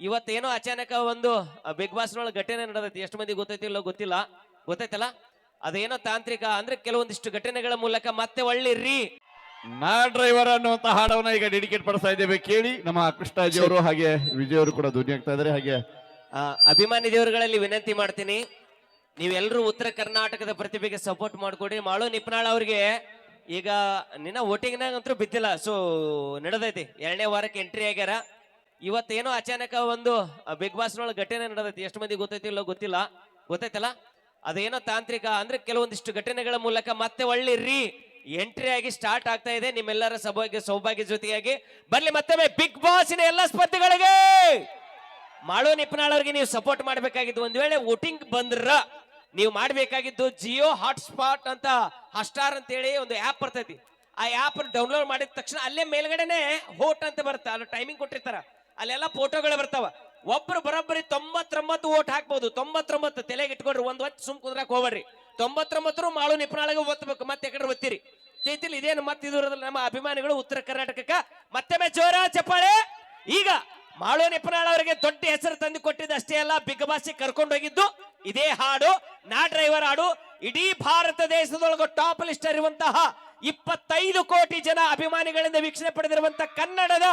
ಇವತ್ತೇನೋ ಅಚಾನಕ ಒಂದು big boss ನೊಳಗೆ ಘಟನೆ ನಡೆದೈತಿ. ಎಷ್ಟು ಮಂದಿ ಗೊತ್ತೈತಿ ಇಲ್ಲೋ ಗೊತ್ತಿಲ್ಲ. ಗೊತ್ತೈತಲ್ಲ? ಅದೇನೋ ತಾಂತ್ರಿಕ ಅಂದ್ರೆ ಕೆಲವೊಂದಿಷ್ಟು ಘಟನೆಗಳ ಮೂಲಕ ಮತ್ತೆ ಒಳ್ಳಿರ್ರಿ. ನಾ ಡ್ರೈವರ್ ಅನ್ನುವಂತ ಹಾಡವನ್ನ ಈಗ ಡೆಡಿಕೇಟ್ ಪಡಿಸ್ತಾ ಇದ್ದೇವೆ. ಕೇಳಿ ನಮ್ಮ ಕೃಷ್ಣಾಜಿ ಅವರು ಹಾಗೆ ವಿಜಯ್ ಅವರು ಕೂಡ ಧ್ವನಿ ಆಗ್ತಾ ಇದ್ದಾರೆ. ಹಾಗೆ ಆ, ಅಭಿಮಾನಿ ದೇವರುಗಳಲ್ಲಿ ವಿನಂತಿ ಮಾಡ್ತೀನಿ. ನೀವೆಲ್ಲರೂ ಉತ್ತರ ಕರ್ನಾಟಕದ ಪ್ರತಿಭೆಗೆ ಸಪೋರ್ಟ್ ಮಾಡ್ಕೊಡಿ. ಮಾಳು ನಿಪ್ನಾಳ್ ಅವ್ರಿಗೆ ಈಗ ನಿನ್ನ ವೋಟಿಂಗ್ನಾಗ ಅಂತೂ ಬಿದ್ದಿಲ್ಲ. ಸೊ ನಡೆದೈತಿ. ಎರಡನೇ ವಾರಕ್ಕೆ ಎಂಟ್ರಿ ಆಗ್ಯಾರ. ಇವತ್ತೇನೋ ಅಚಾನಕ ಒಂದು ಬಿಗ್ ಬಾಸ್ ನೊಳಗೆ ಘಟನೆ ನಡೆದೈತಿ. ಎಷ್ಟು ಮಂದಿ ಗೊತ್ತೈತಿ ಇಲ್ಲೋ ಗೊತ್ತಿಲ್ಲ. ಗೊತ್ತೈತಲ್ಲ? ಅದೇನೋ ತಾಂತ್ರಿಕ ಅಂದ್ರೆ ಕೆಲವೊಂದಿಷ್ಟು ಘಟನೆಗಳ ಮೂಲಕ ಮತ್ತೆ ಒಳ್ಳೆ ರೀ ಎಂಟ್ರಿ ಆಗಿ ಸ್ಟಾರ್ಟ್ ಆಗ್ತಾ ಇದೆ. ನಿಮ್ಮೆಲ್ಲರ ಸೌಭಾಗ್ಯ ಸೌಭಾಗ್ಯ ಜೊತೆಯಾಗಿ ಬರ್ಲಿ ಮತ್ತೊಮ್ಮೆ ಬಿಗ್ ಬಾಸಿನ ಎಲ್ಲ ಸ್ಪರ್ಧೆಗಳಿಗೆ! ಮಾಳು ನಿಪ್ನಾಳ್ ಅವ್ರಿಗೆ ನೀವು ಸಪೋರ್ಟ್ ಮಾಡಬೇಕಾಗಿದ್ದು. ಒಂದ್ ವೇಳೆ ವೋಟಿಂಗ್ ಬಂದ್ರ ನೀವು ಮಾಡ್ಬೇಕಾಗಿದ್ದು ಜಿಯೋ ಹಾಟ್ಸ್ಪಾಟ್ ಅಂತ ಹಾಟ್ಸ್ಟಾರ್ ಅಂತ ಹೇಳಿ ಒಂದು ಆ್ಯಪ್ ಬರ್ತೈತಿ. ಆ ಆ್ಯಪ್ ಡೌನ್ಲೋಡ್ ಮಾಡಿದ ತಕ್ಷಣ ಅಲ್ಲೇ ಮೇಲ್ಗಡೆನೆ ಹೋಟ್ ಅಂತ ಬರುತ್ತೆ. ಅಲ್ಲಿ ಟೈಮಿಂಗ್ ಕೊಟ್ಟಿರ್ತಾರ. ಅಲ್ಲೆಲ್ಲ ಫೋಟೋಗಳು ಬರ್ತಾವ. ಒಬ್ರು ಬರೋಬ್ಬರಿ ತೊಂಬತ್ತೊಂಬತ್ತು ಓಟ್ ಹಾಕ್ಬೋದು. ತೊಂಬತ್ತೊಂಬತ್ತು ತಲೆಗೆ ಇಟ್ಕೊಡ್ರಿ, ಒಂದ್ ಹೊತ್ತು ಸುಮ್ ಕುದ್ರಾಕ್ ಹೋಗ್ಬೇಡ್ರಿ. ತೊಂಬತ್ತೊಂಬತ್ತರು ಮಾಳು ನಿಪ್ನಾಳಿಗೆ ಓದ್ಬೇಕು, ಮತ್ತೆ ಎಕಡೆ ಒತ್ತಿರಿ ತೈತಿಲ್ಲ ಇದೇನು ಮತ್ತೆ ಇದು ನಮ್ಮ ಅಭಿಮಾನಿಗಳು ಉತ್ತರ ಕರ್ನಾಟಕಕ್ಕ. ಮತ್ತೊಮ್ಮೆ ಜೋರ ಚಪ್ಪಾಳೆ. ಈಗ ಮಾಳು ನಿಪುಣಾಳ್ ಅವರಿಗೆ ದೊಡ್ಡ ಹೆಸರು ತಂದು ಕೊಟ್ಟಿದ್ದು ಅಷ್ಟೇ ಅಲ್ಲ, ಬಿಗ್ ಬಾಸ್ ಕರ್ಕೊಂಡು ಹೋಗಿದ್ದು. ಇದೇ ಹಾಡು, ನಾ ಡ್ರೈವರ್ ಹಾಡು. ಇಡೀ ಭಾರತ ದೇಶದೊಳಗೆ ಟಾಪ್ ಲಿಸ್ಟ್ ಇರುವಂತಹ ಇಪ್ಪತ್ತೈದು ಕೋಟಿ ಜನ ಅಭಿಮಾನಿಗಳಿಂದ ವೀಕ್ಷಣೆ ಪಡೆದಿರುವಂತಹ ಕನ್ನಡದ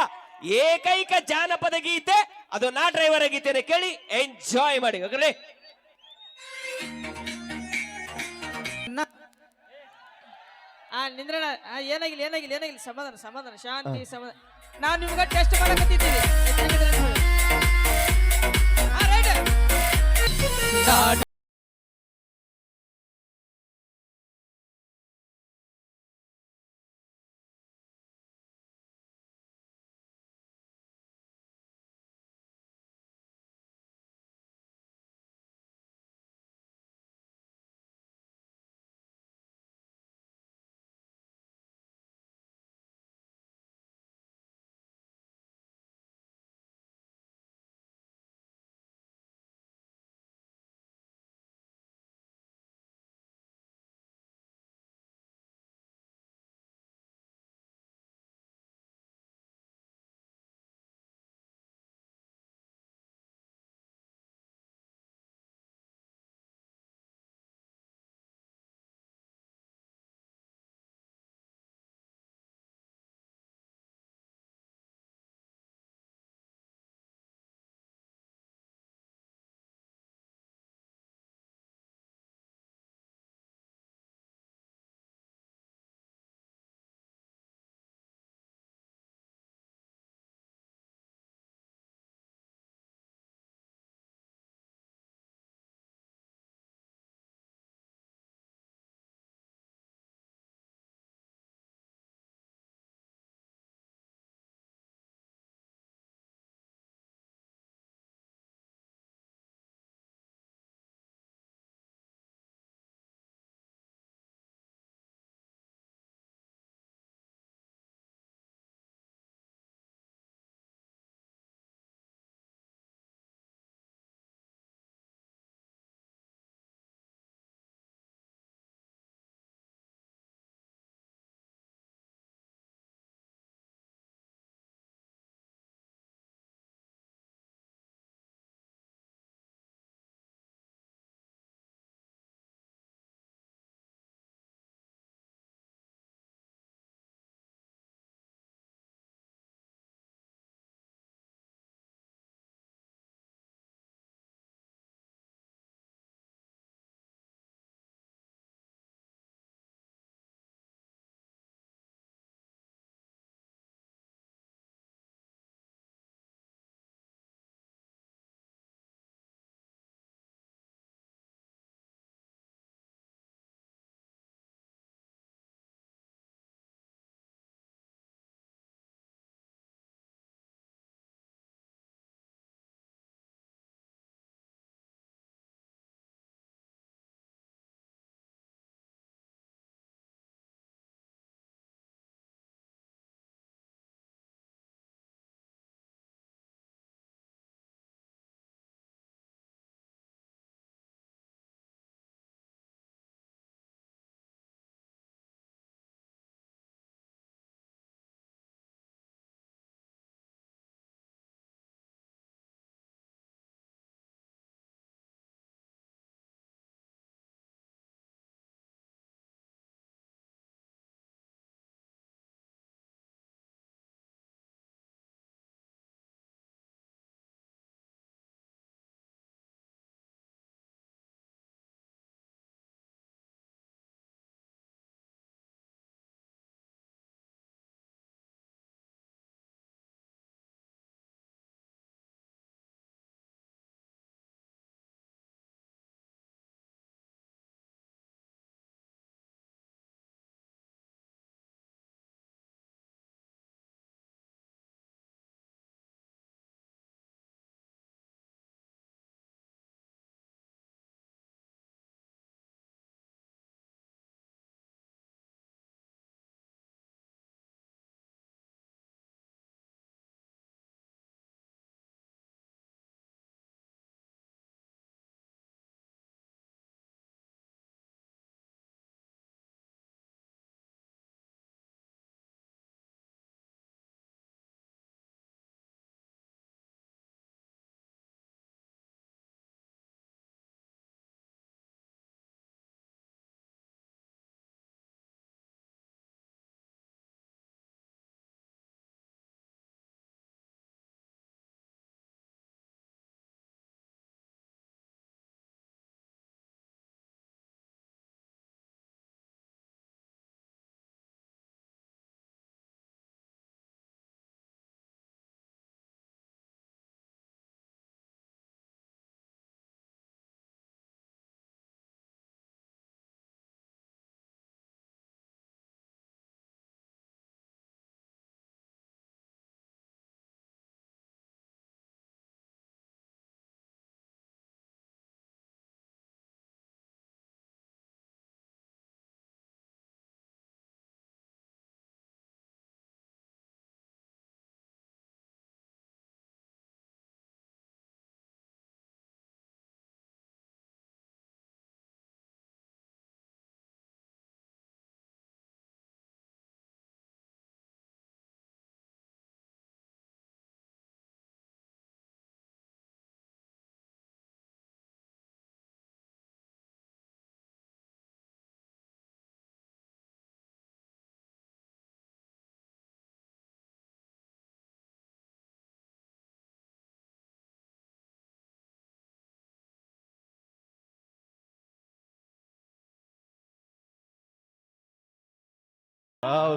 ಏಕೈಕ ಜಾನಪದ ಗೀತೆ ಅದು ನಾ ಡ್ರೈವರ್ ಗೀತೆನೆ ಕೇಳಿ ಎಂಜಾಯ್ ಮಾಡಿ ಹೋಗ್ರಿ. ಆ ನಿಂದ್ರಣ ಏನಾಗಿಲ್ಲ ಏನಾಗಿಲ್ಲ ಏನಾಗಿಲ್ಲ ಸಮಾಧಾನ ಸಮಾಧಾನ ಶಾಂತಿ ಸಮಾಧಾನ. ನಾನು ನಿಮ್ಗೆ ಟೆಸ್ಟ್ ಮಾಡಕತ್ತಿದ್ದೀವಿ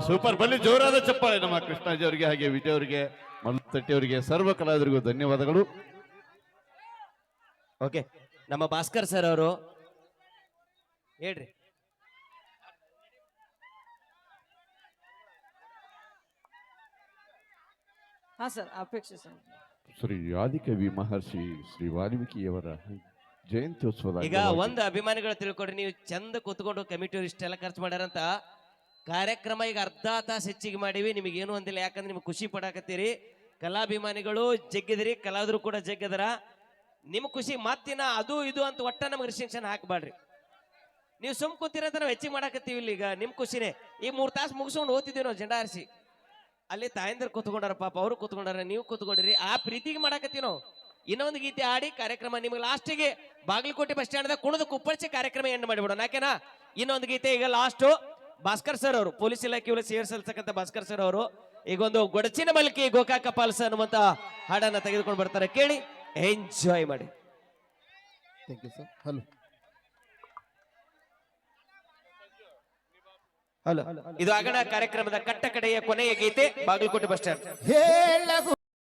ಸೂಪರ್ ಬನ್ನಿ ಜೋರಾದ ಚಪ್ಪಾಳೆ ನಮ್ಮ ಕೃಷ್ಣಾಜಿ ಅವರಿಗೆ ಹಾಗೆ ವಿಜಯ್ ಅವರಿಗೆ ಮಲ್ತಟ್ಟಿ ಅವರಿಗೆ ಸರ್ವ ಕಲಾವಿದರಿಗೂ ಧನ್ಯವಾದಗಳು. ಓಕೆ ನಮ್ಮ ಭಾಸ್ಕರ್ ಸರ್ ಅವರು ಹೇಳ್ರಿ. ಹಾ ಸರ್ ಅಪೇಕ್ಷೆ ಸರ್. ಶ್ರೀ ಆದಿಕವಿ ಮಹರ್ಷಿ ಶ್ರೀ ವಾಲ್ಮೀಕಿಯವರ ಜಯಂತ್ಯೋತ್ಸವದ ಈಗ ಒಂದು ಅಭಿಮಾನಿಗಳು ತಿಳ್ಕೊಡ್ರಿ ನೀವು ಚಂದ ಕೂತ್ಕೊಂಡು ಕಮಿಟಿಯವರು ಇಷ್ಟೆಲ್ಲ ಖರ್ಚು ಮಾಡ್ಯಾರಂತ. ಕಾರ್ಯಕ್ರಮ ಈಗ ಅರ್ಧ ತಾಸು ಹೆಚ್ಚಿಗೆ ಮಾಡಿವಿ. ಏನು ಅಂದಿಲ್ಲ. ಯಾಕಂದ್ರೆ ನಿಮ್ಗೆ ಖುಷಿ ಪಡಾಕತ್ತೀರಿ. ಕಲಾಭಿಮಾನಿಗಳು ಜಗ್ಗಿದ್ರಿ. ಕಲಾವಿದರು ಕೂಡ ಜಗ್ಗದರ. ನಿಮ್ ಖುಷಿ. ಮತ್ತಿನ ಅದು ಇದು ಅಂತ ಒಟ್ಟ ನಮ್ಗೆ ರಿಸ್ಟ್ರಿಕ್ಷನ್ ಹಾಕಬೇಡ್ರಿ. ನೀವು ಸುಮ್ ಕೂತಿರಂತ ನಾವು ಹೆಚ್ಚಿಗೆ ಮಾಡಾಕತ್ತೀವಿ ಇಲ್ಲಿ ಈಗ. ನಿಮ್ ಖುಷಿನೇ. ಈ ಮೂರ್ ತಾಸು ಮುಗಿಸ್ಕೊಂಡು ಓದ್ತಿದ್ದೀವಿ ನಾವು ಜೆಂಡಾ ಅಲ್ಲಿ ತಾಯಂದ್ರ ಕೂತ್ಕೊಂಡಾರ ಪಾಪ. ಅವರು ಕೂತ್ಕೊಂಡಾರ, ನೀವು ಕೂತ್ಕೊಂಡ್ರಿ. ಆ ಪ್ರೀತಿಗೆ ಮಾಡಾಕತ್ತೀವಿ ನಾವು. ಇನ್ನೊಂದು ಗೀತೆ ಆಡಿ ಕಾರ್ಯಕ್ರಮ ನಿಮ್ಗೆ ಲಾಸ್ಟಿಗೆ ಬಾಗಲಕೋಟೆ ಬಸ್ ಸ್ಟ್ಯಾಂಡ್ದಾಗ ಕುಣಿದು ಕುಪ್ಪಳಿಸಿ ಕಾರ್ಯಕ್ರಮ ಎಂಡ್ ಮಾಡಿಬಿಡೋಣ. ಯಾಕೆನಾ? ಇನ್ನೊಂದು ಗೀತೆ ಈಗ ಲಾಸ್ಟ್ ಭಾಸ್ಕರ್ ಸರ್ ಅವರು ಪೊಲೀಸ್ ಇಲಾಖೆ ಸೇರಿಸಲ್ತಕ್ಕಂಥ ಭಾಸ್ಕರ್ ಸರ್ ಅವರು ಈಗ ಒಂದು ಗೊಡಚಿನ ಮಲ್ಕಿ ಗೋಕಾಕ ಪಾಲ್ಸ ಅನ್ನುವಂತ ಹಾಡನ್ನ ತೆಗೆದುಕೊಂಡು ಬರ್ತಾರೆ. ಕೇಳಿ ಎಂಜಾಯ್ ಮಾಡಿ. ಥ್ಯಾಂಕ್ ಯು ಸರ್ ಹಲೋ ಇದು ಆಗಣ ಕಾರ್ಯಕ್ರಮದ ಕಟ್ಟ ಕಡೆಯ ಕೊನೆಯ ಗೀತೆ ಬಾಗಲಕೋಟೆ ಬಸ್ ಸ್ಟ್ಯಾಂಡ್.